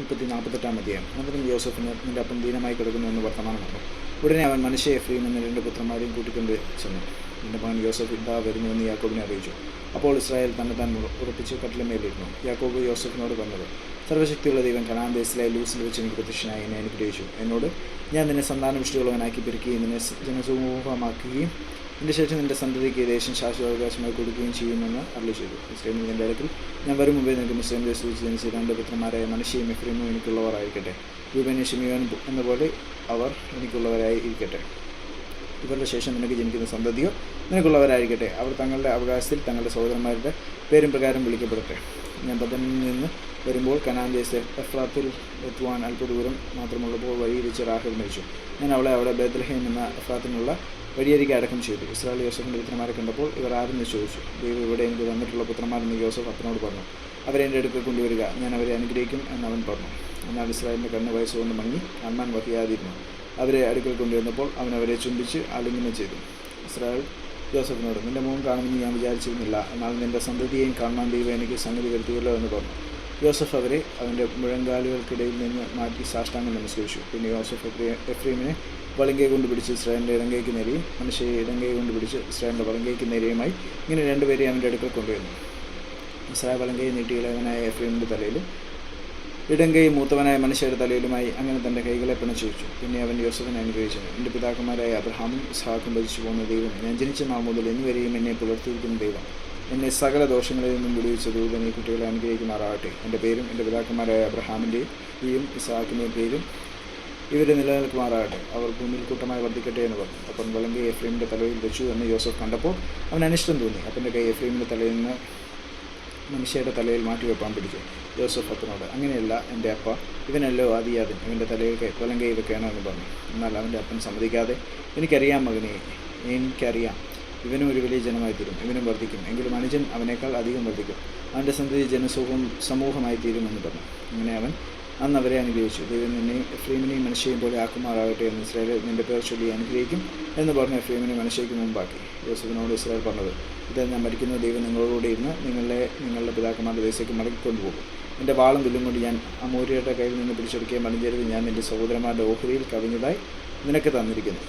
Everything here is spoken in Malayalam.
മുപ്പത്തി നാൽപ്പത്തെട്ടാം അധ്യായം. അനന്തരം ജോസഫിന് നിന്റെ അപ്പം ദീനമായി കിടക്കുന്നു എന്ന് വർത്തമാനമുണ്ട്. ഉടനെ അവൻ മനുഷ്യ എഫ്രീം എന്ന രണ്ട് പുത്രന്മാരെയും കൂട്ടിക്കൊണ്ട് ചെന്നു. നിന്റെ മകൻ യോസഫ് ഇതാ വരുന്നുവെന്ന് യാക്കോബിനെ അറിയിച്ചു. അപ്പോൾ ഇസ്രായേൽ തന്നെ താൻ ഉറപ്പിച്ച് കട്ടിലമേലിരുന്നു യാക്കോബ് യോസഫിനോട് പറഞ്ഞത് സർവശക്തിയുള്ള ദൈവം കനാൻ ദേശത്തിലെ ലൂസിൽ വെച്ച് എനിക്ക് പ്രത്യക്ഷനായി എന്നെ അനുഗ്രഹിച്ചു. എന്നോട് ഞാൻ നിന്നെ സന്താനവിഷ്ടിയുള്ളവനാക്കി പെരുക്കുകയും നിന്നെ ജനസമൂഹമാക്കുകയും നിന്റെ ശേഷം നിന്റെ സന്തതിക്ക് ദേശം ശാശ്വതാവകാശമായി കൊടുക്കുകയും ചെയ്യുമെന്ന് അറിയി ചെയ്തു. മുസ്ലിം അടുക്കൽ ഞാൻ വരും മുമ്പേ നിനക്ക് മുസ്ലിം ദേശത്ത് ജനിച്ച രണ്ട് പുത്രന്മാരായ മനുഷ്യയും എഫ്രീമും എനിക്കുള്ളവരായിരിക്കട്ടെ. രൂപനെ ഷമിയോൻ എന്ന പോലെ അവർ എനിക്കുള്ളവരായി ഇരിക്കട്ടെ. ഇവരുടെ ശേഷം നിനക്ക് ജനിക്കുന്ന സന്തതിയോ നിനക്കുള്ളവരായിരിക്കട്ടെ. അവർ തങ്ങളുടെ അവകാശത്തിൽ തങ്ങളുടെ സഹോദരന്മാരുടെ പേരും പ്രകാരം വിളിക്കപ്പെടട്ടെ. ഞാൻ ബദനിൽ നിന്ന് വരുമ്പോൾ കനാൻ ദേശത്തെ എഫ്രാത്തിൽ എത്തുവാൻ അല്പദൂരം മാത്രമുള്ളപ്പോൾ വഴിയിൽ വെച്ച് റാഹൽ മരിച്ചു. ഞാൻ അവളെ അവിടെ ബേദ്രഹീം എന്ന എഫ്രാത്തിനുള്ള വഴിയരികെ അടക്കം ചെയ്തു. ഇസ്രായേൽ യോസഫിന്റെ പുത്രന്മാരെ കണ്ടപ്പോൾ ഇവർ ആരെന്ന് ചോദിച്ചു. ദൈവം ഇവിടെ എനിക്ക് തന്നിട്ടുള്ള പുത്രന്മാരെന്ന് യോസഫ് അപ്പനോട് പറഞ്ഞു. അവരെ എന്റെ അടുക്കൽ കൊണ്ടുവരിക. ഞാൻ അവരെ അനുഗ്രഹിക്കും എന്ന് അവൻ പറഞ്ഞു. എന്നാൽ ഇസ്രായേലിന്റെ കണ്ണ് വയസ്സുകൊണ്ട് മങ്ങി കാണാൻ വഹിയാതിരുന്നു. അവരെ അടുക്കൽ കൊണ്ടുവന്നപ്പോൾ അവൻ അവരെ ചുംബിച്ച് ആലിംഗനം ചെയ്തു. ഇസ്രായേൽ ജോസഫിനോട് നിന്റെ മുഖം കാണുമെന്ന് ഞാൻ വിചാരിച്ചിരുന്നില്ല. എന്നാൽ നിന്റെ സന്തതിയെയും കാണാൻ ദൈവം എനിക്ക് സംഗതി വരുത്തിയല്ലോ എന്ന് പറഞ്ഞു. ജോസഫ് അവരെ അവന്റെ മുഴങ്കാലുകൾക്കിടയിൽ നിന്ന് മാറ്റി സാഷ്ടാംഗം നമസ്കരിച്ചു. പിന്നെ ജോസഫ് എഫ്രീ- എഫ്രീമിനെ വലങ്കൈ കൊണ്ട് പിടിച്ച് ഇസ്രായേലിന്റെ ഇടങ്കൈക്ക് നേരെയും മനുഷ്യയെ ഇടങ്കൈ കൊണ്ട് പിടിച്ച് ഇസ്രായേലിന്റെ വലങ്കൈക്ക് നേരെയുമായി ഇങ്ങനെ രണ്ടുപേരെയും അവന്റെ അടുക്കൽ കൊണ്ടുവന്നു. ഇസ്രായേൽ വലങ്കൈ നീട്ടിയിലവനായ എഫ്രീമിന്റെ തലയിലും ഇടങ്കൈ മൂത്തവനായ മനുഷ്യരുടെ തലയിലുമായി അങ്ങനെ തന്റെ കൈകളെ പിണച്ചു പിന്നെ അവൻ യോസഫിനെ അനുഗ്രഹിച്ചു. എന്റെ പിതാക്കന്മാരായ അബ്രഹാമും ഇസ്ഹാക്കും ഭജിച്ചു പോകുന്ന ദൈവം. ഞാൻ ജനിച്ച നാൾ മുതൽ ഇന്നുവരെയും എന്നെ പുലർത്തിയിരിക്കുന്ന ദൈവം. എന്നെ സകല ദോഷങ്ങളിൽ നിന്നും വിടുവിച്ച ദൂതൻ ഈ കുട്ടികളെ അനുഗ്രഹിക്കുമാറാകട്ടെ. എന്റെ പേരും എന്റെ പിതാക്കന്മാരായ അബ്രഹാമിന്റെയും ഇസ്ഹാക്കിന്റെയും പേരും ഇവരെ നിലനിൽക്കുമാറാകട്ടെ. അവർ ഭൂമിയിൽ കൂട്ടമായി വർദ്ധിക്കട്ടെ എന്ന് പറഞ്ഞു. അപ്പം വലങ്കൈ എഫ്രീമിന്റെ തലയിൽ വെച്ചു എന്ന് യോസഫ് കണ്ടപ്പോൾ അവൻ അനിഷ്ടം തോന്നി. അപ്പന്റെ കൈ എഫ്രീമിന്റെ തലയിൽ നിന്ന് മനുഷ്യരുടെ തലയിൽ മാറ്റിവെപ്പാൻ പിടിച്ചു. ജോസഫ് അപ്പനോട് അങ്ങനെയല്ല എന്റെ അപ്പ ഇവനല്ലോ ആദിയാദൻ ഇവന്റെ തലയിൽ കൈ വലം കൈ വെക്കണമെന്ന് പറഞ്ഞു. എന്നാൽ അവന്റെ അപ്പൻ സമ്മതിക്കാതെ എനിക്കറിയാം മകനെ എനിക്കറിയാം. ഇവനും ഒരു വലിയ ജനമായി തീരും. ഇവനും വർദ്ധിക്കും. എങ്കിലും അനുജൻ അവനേക്കാൾ അധികം വർദ്ധിക്കും. അവന്റെ സന്തതി ജനസമൂഹം സമൂഹമായി തീരുമെന്ന് പറഞ്ഞു. അങ്ങനെ അവൻ അന്ന് അവരെ അനുഗ്രഹിച്ചു. ദൈവം നിന്നെ എഫ്രീമിനെ മനുഷ്യയും പോലെ ആക്കുമാറാകട്ടെ എന്ന് ഇസ്രായേൽ നിന്റെ പേർ ചൊല്ലി അനുഗ്രഹിക്കും എന്ന് പറഞ്ഞ് എഫ്രീമിനെ മനുഷ്യയ്ക്ക് മുമ്പാക്കി. യോസഫിനോട് ഇസ്രായേൽ പറഞ്ഞത് ഇത് ഞാൻ മരിക്കുന്ന ദൈവം നിങ്ങളോടുകൂടി ഇരുന്ന് നിങ്ങളെ നിങ്ങളുടെ പിതാക്കന്മാരുടെ ദേശത്തേക്ക് മടക്കിക്കൊണ്ടുപോകും എന്റെ വാളും വില്ലും കൊണ്ട് ഞാൻ അമൂര്യയുടെ കയ്യിൽ നിന്ന് പിടിച്ചെടുക്കുകയും മലിഞ്ചരുത് ഞാൻ എന്റെ സഹോദരന്മാരുടെ ഓഹരിയിൽ കവിഞ്ഞതായി നിനക്ക് തന്നിരിക്കുന്നു.